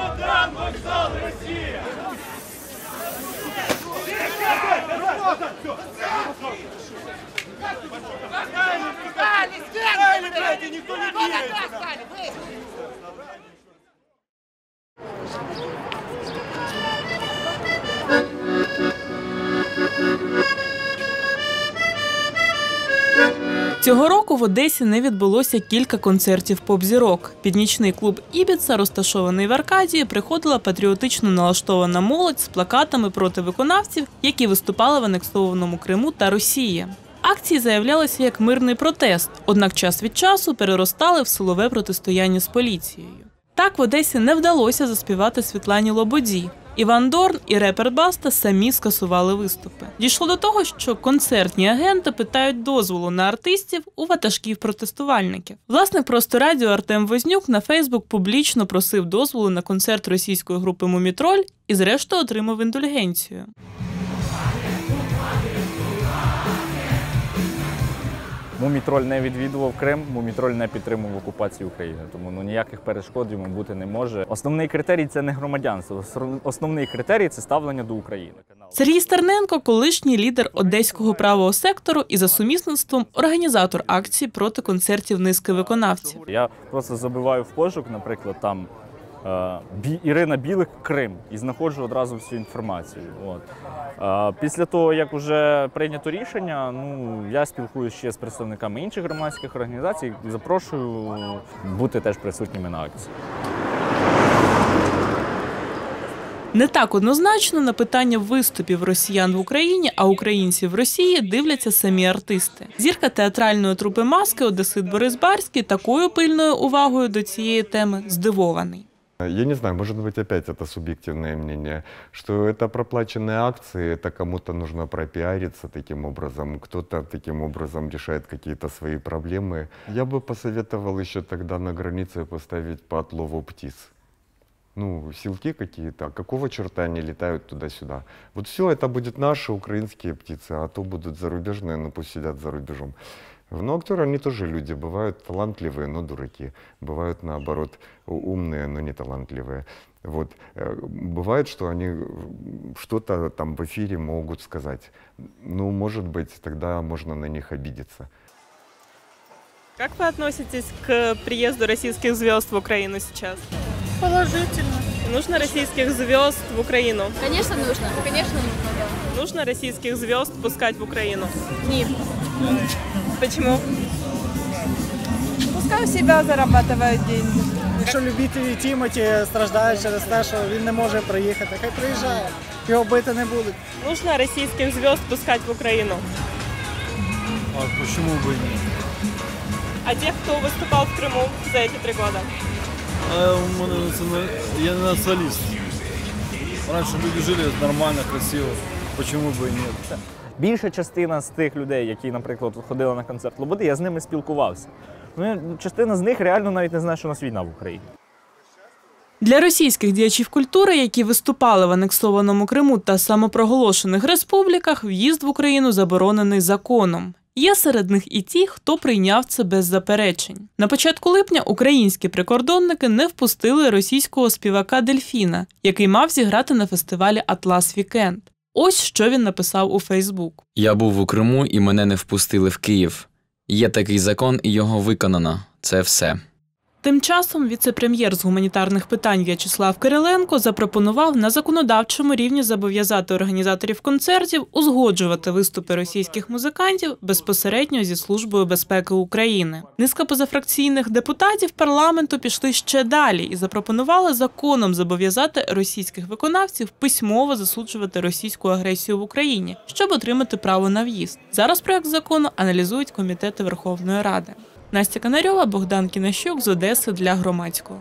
Богдан, вокзал, Россия! Thank you. Цього року в Одесі не відбулося кілька концертів поп-зірок. Під нічний клуб Ібіца, розташований в Аркадії, приходила патріотично налаштована молодь з плакатами проти виконавців, які виступали в анексованому Криму та Росії. Акції заявлялися як мирний протест, однак час від часу переростали в силове протистояння з поліцією. Так в Одесі не вдалося заспівати Світлані Лободі. Іван Дорн і репер Баста самі скасували виступи. Дійшло до того, що концертні агенти питають дозволу на артистів у ватажків протестувальників. Власник просто радіо Артем Вознюк на Фейсбук публічно просив дозволу на концерт російської групи Мумітроль і, зрештою, отримав індульгенцію. Мумітроль не відвідував Крим, Мумітроль не підтримував окупацію України, тому ну ніяких перешкод йому бути не може. Основний критерій це не громадянство. Основний критерій це ставлення до України. Сергій Стерненко, колишній лідер одеського правого сектору і за сумісництвом організатор акції проти концертів низки виконавців. Я просто забиваю в пошук, наприклад, там Ірина Білик Крим і знаходжу одразу всю інформацію. От. Е, після того, як вже прийнято рішення, ну я спілкуюся ще з представниками інших громадських організацій запрошую бути теж присутніми на акції. Не так однозначно на питання виступів росіян в Україні, а українців в Росії дивляться самі артисти. Зірка театральної трупи маски Одесит Борис Барський такою пильною увагою до цієї теми здивований. Я не знаю, может быть, опять это субъективное мнение, что это проплаченные акции, это кому-то нужно пропиариться таким образом, кто-то таким образом решает какие-то свои проблемы. Я бы посоветовал еще тогда на границе поставить по отлову птиц. Ну, силки какие-то, а какого черта они летают туда-сюда? Вот все это будет наши украинские птицы, а то будут зарубежные, ну пусть сидят за рубежом. Но актеры, они тоже люди. Бывают талантливые, но дураки. Бывают, наоборот, умные, но не талантливые. Вот. Э, Бывает, что они э, что-то там в эфире могут сказать. Ну, может быть, тогда можно на них обидеться. Как вы относитесь к приезду российских звезд в Украину сейчас? Положительно. Нужно российских звезд в Украину? Конечно, нужно. Конечно, нужно. Нужно российских звезд пускать в Украину? Нет Почему? Пускай у себя зарабатывают деньги. Якщо любителі Тімоті страждають через те, що він не може приїхати, хай приїжджає. Його бити не будуть. Нужно российских звезд пускать в Украину? А почему бы и нет? А тех, кто выступал в Крыму за эти три года? А у мене націонал- я не националист. Раньше люди жили нормально, красиво. Почему бы и нет? Більша частина з тих людей, які, наприклад, ходили на концерт Лободи, я з ними спілкувався. Ну, частина з них реально навіть не знає, що у нас війна в Україні. Для російських діячів культури, які виступали в анексованому Криму та самопроголошених республіках, в'їзд в Україну заборонений законом. Є серед них і ті, хто прийняв це без заперечень. На початку липня українські прикордонники не впустили російського співака Дельфіна, який мав зіграти на фестивалі Атлас Вікенд. Ось що він написав у Фейсбук. Я був у Криму і мене не впустили в Київ. Є такий закон, і його виконано. Це все. Тим часом віце-прем'єр з гуманітарних питань В'ячеслав Кириленко запропонував на законодавчому рівні зобов'язати організаторів концертів узгоджувати виступи російських музикантів безпосередньо зі службою безпеки України. Низка позафракційних депутатів парламенту пішли ще далі і запропонували законом зобов'язати російських виконавців письмово засуджувати російську агресію в Україні, щоб отримати право на в'їзд. Зараз проект закону аналізують комітети Верховної Ради. Настя Канарьова, Богдан Кінащук з Одеси для громадського.